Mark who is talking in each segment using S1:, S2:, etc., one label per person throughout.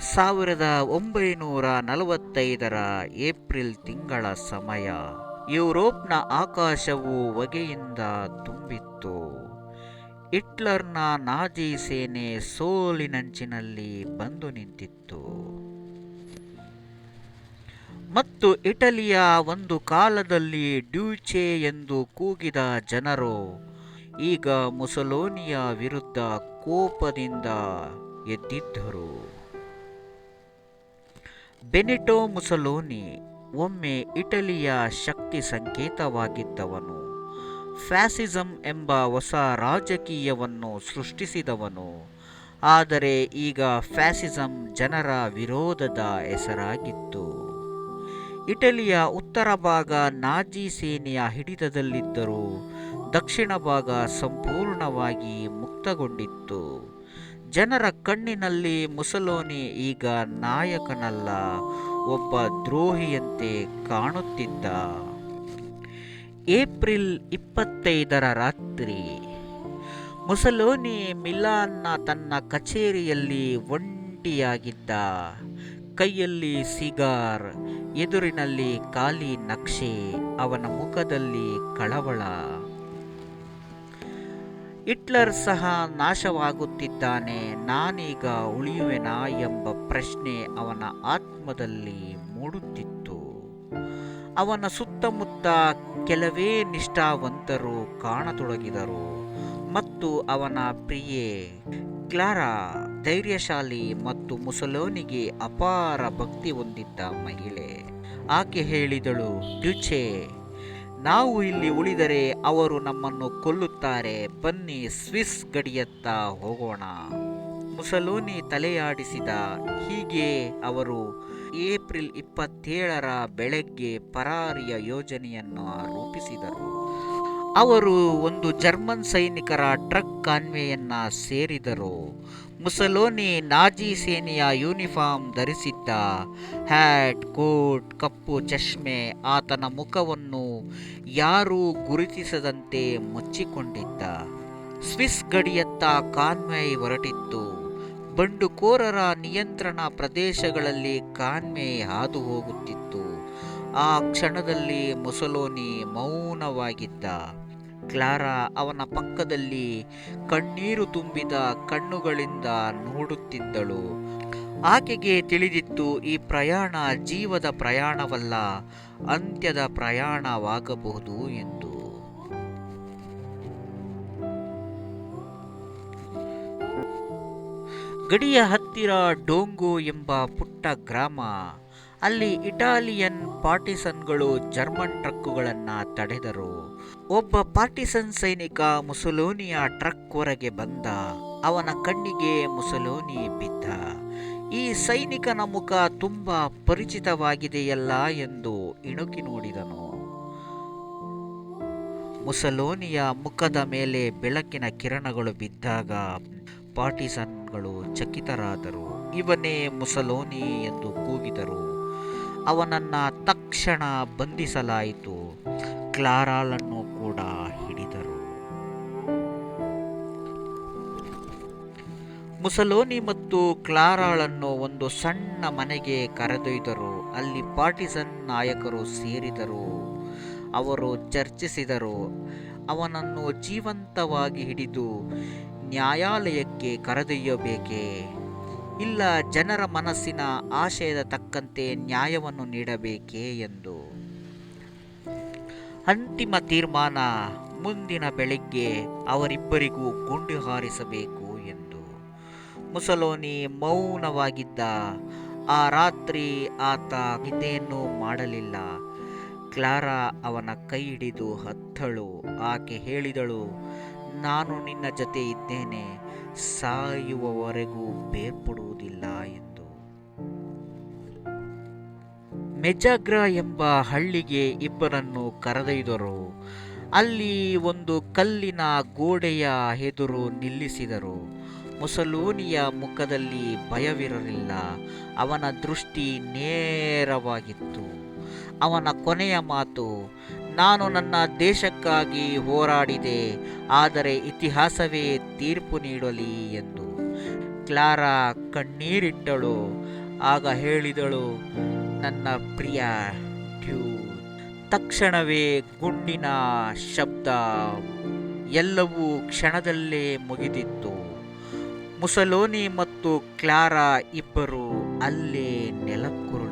S1: ಸಾವಿರದ ಒಂಬೈನೂರ ನಲವತ್ತೈದರ ಏಪ್ರಿಲ್ ತಿಂಗಳ ಸಮಯ. ಯುರೋಪ್ನ ಆಕಾಶವು ಹೊಗೆಯಿಂದ ತುಂಬಿತ್ತು. ಹಿಟ್ಲರ್ನ ನಾಜಿ ಸೇನೆ ಸೋಲಿನಂಚಿನಲ್ಲಿ ಬಂದು ನಿಂತಿತ್ತು. ಮತ್ತು ಇಟಲಿಯ ಒಂದು ಕಾಲದಲ್ಲಿ ಡ್ಯೂಚೆ ಎಂದು ಕೂಗಿದ ಜನರು, ಈಗ ಮುಸಲೋನಿಯ ವಿರುದ್ಧ ಕೋಪದಿಂದ ಎದ್ದಿದ್ದರು. ಬೆನಿಟೋ ಮುಸಲೋನಿ ಒಮ್ಮೆ ಇಟಲಿಯ ಶಕ್ತಿ ಸಂಕೇತವಾಗಿದ್ದವನು. ಫ್ಯಾಸಿಸಂ ಎಂಬ ಹೊಸ ರಾಜಕೀಯವನ್ನು ಸೃಷ್ಟಿಸಿದವನು. ಆದರೆ ಈಗ ಫ್ಯಾಸಿಸಂ ಜನರ ವಿರೋಧದ ಹೆಸರಾಗಿತ್ತು. ಇಟಲಿಯ ಉತ್ತರ ಭಾಗ ನಾಜಿ ಸೇನೆಯ ಹಿಡಿತದಲ್ಲಿದ್ದರೂ ದಕ್ಷಿಣ ಭಾಗ ಸಂಪೂರ್ಣವಾಗಿ ಮುಕ್ತಗೊಂಡಿತ್ತು. ಜನರ ಕಣ್ಣಿನಲ್ಲಿ ಮುಸಲೋನಿ ಈಗ ನಾಯಕನಲ್ಲ, ಒಬ್ಬ ದ್ರೋಹಿಯಂತೆ ಕಾಣುತ್ತಿದ್ದ. ಏಪ್ರಿಲ್ ಇಪ್ಪತ್ತೈದರ ರಾತ್ರಿ, ಮುಸಲೋನಿ ಮಿಲಾನ್ನ ತನ್ನ ಕಚೇರಿಯಲ್ಲಿ ಒಂಟಿಯಾಗಿದ್ದ. ಕೈಯಲ್ಲಿ ಸಿಗಾರ್, ಎದುರಿನಲ್ಲಿ ಖಾಲಿ ನಕ್ಷೆ, ಅವನ ಮುಖದಲ್ಲಿ ಕಳವಳ. ಹಿಟ್ಲರ್ ಸಹ ನಾಶವಾಗುತ್ತಿದ್ದಾನೆ. ನಾನೀಗ ಉಳಿಯುವೆನಾ ಎಂಬ ಪ್ರಶ್ನೆ ಅವನ ಆತ್ಮದಲ್ಲಿ ಮೂಡುತ್ತಿತ್ತು. ಅವನ ಸುತ್ತಮುತ್ತ ಕೆಲವೇ ನಿಷ್ಠಾವಂತರು ಕಾಣತೊಡಗಿದರು ಮತ್ತು ಅವನ ಪ್ರಿಯೆ ಕ್ಲಾರಾ ಧೈರ್ಯಶಾಲಿ ಮತ್ತು ಮುಸಲೋನಿಗೆ ಅಪಾರ ಭಕ್ತಿ ಹೊಂದಿದ್ದ ಮಹಿಳೆ. ಆಕೆ ಹೇಳಿದಳು ಡ್ಯುಚೆ ನಾವು ಇಲ್ಲಿ ಉಳಿದರೆ ಅವರು ನಮ್ಮನ್ನು ಕೊಲ್ಲುತ್ತಾರೆ. ಬನ್ನಿ ಸ್ವಿಸ್ ಗಡಿಯತ್ತ ಹೋಗೋಣ. ಮುಸಲೋನಿ ತಲೆಯಾಡಿಸಿದ ಹೀಗೆ ಅವರು ಏಪ್ರಿಲ್ ಇಪ್ಪತ್ತೇಳರ ಬೆಳಗ್ಗೆ ಪರಾರಿಯ ಯೋಜನೆಯನ್ನು ರೂಪಿಸಿದರು. ಅವರು ಒಂದು ಜರ್ಮನ್ ಸೈನಿಕರ ಟ್ರಕ್ ಕಾನ್ವೆಯನ್ನ ಸೇರಿದರು. ಮುಸಲೋನಿ ನಾಜಿ ಸೇನೆಯ ಯೂನಿಫಾರ್ಮ್ ಧರಿಸಿದ್ದ ಹ್ಯಾಟ್, ಕೋಟ್, ಕಪ್ಪು ಚಶ್ಮೆ ಆತನ ಮುಖವನ್ನು ಯಾರೂ ಗುರುತಿಸದಂತೆ ಮುಚ್ಚಿಕೊಂಡಿದ್ದ. ಸ್ವಿಸ್ ಗಡಿಯತ್ತ ಕಾನ್ವೆಯ್ ಹೊರಟಿತ್ತು. ಬಂಡುಕೋರರ ನಿಯಂತ್ರಣ ಪ್ರದೇಶಗಳಲ್ಲಿ ಕಾನ್ವೆ ಹಾದು ಹೋಗುತ್ತಿತ್ತು. ಆ ಕ್ಷಣದಲ್ಲಿ ಮುಸಲೋನಿ ಮೌನವಾಗಿದ್ದ. ಕ್ಲಾರಾ ಅವನ ಪಕ್ಕದಲ್ಲಿ ಕಣ್ಣೀರು ತುಂಬಿದ ಕಣ್ಣುಗಳಿಂದ ನೋಡುತ್ತಿದ್ದಳು. ಆಕೆಗೆ ತಿಳಿದಿತ್ತು, ಈ ಪ್ರಯಾಣ ಜೀವದ ಪ್ರಯಾಣವಲ್ಲ, ಅಂತ್ಯದ ಪ್ರಯಾಣವಾಗಬಹುದು ಎಂದು. ಗಡಿಯ ಹತ್ತಿರ ಡೋಂಗೋ ಎಂಬ ಪುಟ್ಟ ಗ್ರಾಮ. ಅಲ್ಲಿ ಇಟಾಲಿಯನ್ ಪಾರ್ಟಿಸನ್ಗಳು ಜರ್ಮನ್ ಟ್ರಕ್ಕುಗಳನ್ನು ತಡೆದರು. ಒಬ್ಬ ಪಾರ್ಟಿಸನ್ ಸೈನಿಕ ಮುಸಲೋನಿಯ ಟ್ರಕ್ ಹೊರಗೆ ಬಂದ. ಅವನ ಕಣ್ಣಿಗೆ ಮುಸಲೋನಿ ಬಿದ್ದ. ಈ ಸೈನಿಕನ ಮುಖ ತುಂಬ ಪರಿಚಿತವಾಗಿದೆಯಲ್ಲ ಎಂದು ಇಣುಕಿ ನೋಡಿದನು. ಮುಸಲೋನಿಯ ಮುಖದ ಮೇಲೆ ಬೆಳಕಿನ ಕಿರಣಗಳು ಬಿದ್ದಾಗ ಪಾರ್ಟಿಸನ್ಗಳು ಚಕಿತರಾದರು. ಇವನೇ ಮುಸಲೋನಿ ಎಂದು ಕೂಗಿದರು. ಅವನನ್ನ ತಕ್ಷಣ ಬಂಧಿಸಲಾಯಿತು. ಕ್ಲಾರಾಲನ್ನು ಕೂಡ ಹಿಡಿದರು. ಮುಸಲೋನಿ ಮತ್ತು ಕ್ಲಾರಾಳನ್ನು ಒಂದು ಸಣ್ಣ ಮನೆಗೆ ಕರೆದೊಯ್ದರು. ಅಲ್ಲಿ ಪಾರ್ಟಿಸನ್ ನಾಯಕರು ಸೇರಿದರು. ಅವರು ಚರ್ಚಿಸಿದರು. ಅವನನ್ನು ಜೀವಂತವಾಗಿ ಹಿಡಿದು ನ್ಯಾಯಾಲಯಕ್ಕೆ ಕರೆದೊಯ್ಯಬೇಕೇ? ಇಲ್ಲ ಜನರ ಮನಸ್ಸಿನ ಆಶಯದ ತಕ್ಕಂತೆ ನ್ಯಾಯವನ್ನು ನೀಡಬೇಕೇ ಎಂದು. ಅಂತಿಮ ತೀರ್ಮಾನ ಮುಂದಿನ ಬೆಳಿಗ್ಗೆ ಅವರಿಬ್ಬರಿಗೂ ಗುಂಡು ಹಾರಿಸಬೇಕು ಎಂದು. ಮುಸಲೋನಿ ಮೌನವಾಗಿದ್ದ ಆ ರಾತ್ರಿ ಆತ ನಿದ್ದೆಯನ್ನು ಮಾಡಲಿಲ್ಲ. ಕ್ಲಾರಾ ಅವನ ಕೈ ಹಿಡಿದು ಹತ್ತಳು. ಆಕೆ ಹೇಳಿದಳು, ನಾನು ನಿನ್ನ ಜೊತೆ ಇದ್ದೇನೆ. ಸಾಯುವವರೆಗೂ ಬೇರ್ಪಡುವುದಿಲ್ಲ ಎಂದು. ಮೆಜಾಗ್ರ ಎಂಬ ಹಳ್ಳಿಗೆ ಇಬ್ಬರನ್ನು ಕರೆದೊಯ್ದರು. ಅಲ್ಲಿ ಒಂದು ಕಲ್ಲಿನ ಗೋಡೆಯ ಎದುರು ನಿಲ್ಲಿಸಿದರು. ಮುಸಲೋನಿಯ ಮುಖದಲ್ಲಿ ಭಯವಿರಲಿಲ್ಲ. ಅವನ ದೃಷ್ಟಿ ನೇರವಾಗಿತ್ತು. ಅವನ ಕೊನೆಯ ಮಾತು ನಾನು ನನ್ನ ದೇಶಕ್ಕಾಗಿ ಹೋರಾಡಿದೆ, ಆದರೆ ಇತಿಹಾಸವೇ ತೀರ್ಪು ನೀಡಲಿ ಎಂದು. ಕ್ಲಾರಾ ಕಣ್ಣೀರಿಟ್ಟಳು. ಆಗ ಹೇಳಿದಳು, ನನ್ನ ಪ್ರಿಯ ಟ್ಯೂ ತಕ್ಷಣವೇ ಗುಂಡಿನ ಶಬ್ದ ಎಲ್ಲವೂ ಕ್ಷಣದಲ್ಲೇ ಮುಗಿದಿತ್ತು. ಮುಸಲೋನಿ ಮತ್ತು ಕ್ಲಾರಾ ಇಬ್ಬರು ಅಲ್ಲೇ ನೆಲಕ್ಕುರುಳಿದರು.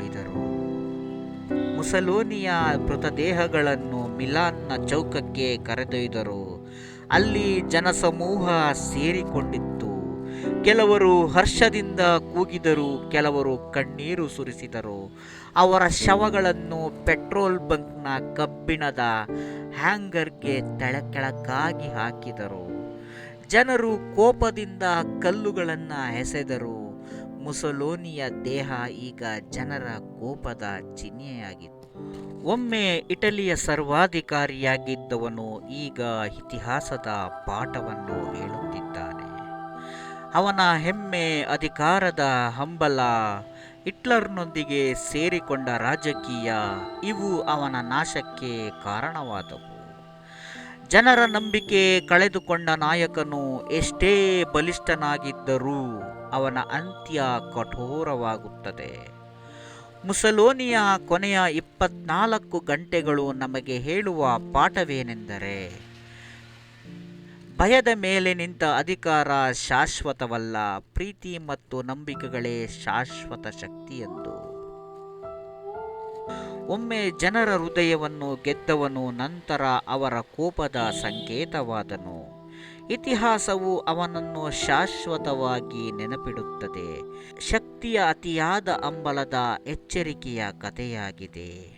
S1: ಮುಸಲೋನಿಯ ಮೃತದೇಹಗಳನ್ನು ಮಿಲಾನ್ನ ಚೌಕಕ್ಕೆ ಕರೆದೊಯ್ದರು. ಅಲ್ಲಿ ಜನಸಮೂಹ ಸೇರಿಕೊಂಡಿತ್ತು. ಕೆಲವರು ಹರ್ಷದಿಂದ ಕೂಗಿದರು, ಕೆಲವರು ಕಣ್ಣೀರು ಸುರಿಸಿದರು. ಅವರ ಶವಗಳನ್ನು ಪೆಟ್ರೋಲ್ ಬಂಕ್ನ ಕಬ್ಬಿಣದ ಹ್ಯಾಂಗರ್ಗೆ ತಳಕೆಳಕಾಗಿ ಹಾಕಿದರು. ಜನರು ಕೋಪದಿಂದ ಕಲ್ಲುಗಳನ್ನು ಎಸೆದರು. ಮುಸಲೋನಿಯ ದೇಹ ಈಗ ಜನರ ಕೋಪದ ಚಿಹ್ನೆಯಾಗಿತ್ತು ಒಮ್ಮೆ ಇಟಲಿಯ ಸರ್ವಾಧಿಕಾರಿಯಾಗಿದ್ದವನು ಈಗ ಇತಿಹಾಸದ ಪಾಠವನ್ನು ಹೇಳುತ್ತಿದ್ದಾನೆ. ಅವನ ಹೆಮ್ಮೆ ಅಧಿಕಾರದ ಹಂಬಲ ಹಿಟ್ಲರ್ನೊಂದಿಗೆ ಸೇರಿಕೊಂಡ ರಾಜಕೀಯ ಇವು ಅವನ ನಾಶಕ್ಕೆ ಕಾರಣವಾದವು. ಜನರ ನಂಬಿಕೆ ಕಳೆದುಕೊಂಡ ನಾಯಕನು ಎಷ್ಟೇ ಬಲಿಷ್ಠನಾಗಿದ್ದರೂ ಅವನ ಅಂತ್ಯ ಕಠೋರವಾಗುತ್ತದೆ. ಮುಸಲೋನಿಯ ಕೊನೆಯ ಇಪ್ಪತ್ನಾಲ್ಕು ಗಂಟೆಗಳು ನಮಗೆ ಹೇಳುವ ಪಾಠವೇನೆಂದರೆ, ಭಯದ ಮೇಲೆ ನಿಂತ ಅಧಿಕಾರ ಶಾಶ್ವತವಲ್ಲ, ಪ್ರೀತಿ ಮತ್ತು ನಂಬಿಕೆಗಳೇ ಶಾಶ್ವತ ಶಕ್ತಿಯೆಂದು. ಒಮ್ಮೆ ಜನರ ಹೃದಯವನ್ನು ಗೆದ್ದವನು ನಂತರ ಅವರ ಕೋಪದ ಸಂಕೇತವಾದನು. ಇತಿಹಾಸವು ಅವನನ್ನು ಶಾಶ್ವತವಾಗಿ ನೆನಪಿಡುತ್ತದೆ. ಶಕ್ತಿಯ ಅತಿಯಾದ ಅಂಬಲದ ಎಚ್ಚರಿಕೆಯ ಕಥೆಯಾಗಿದೆ.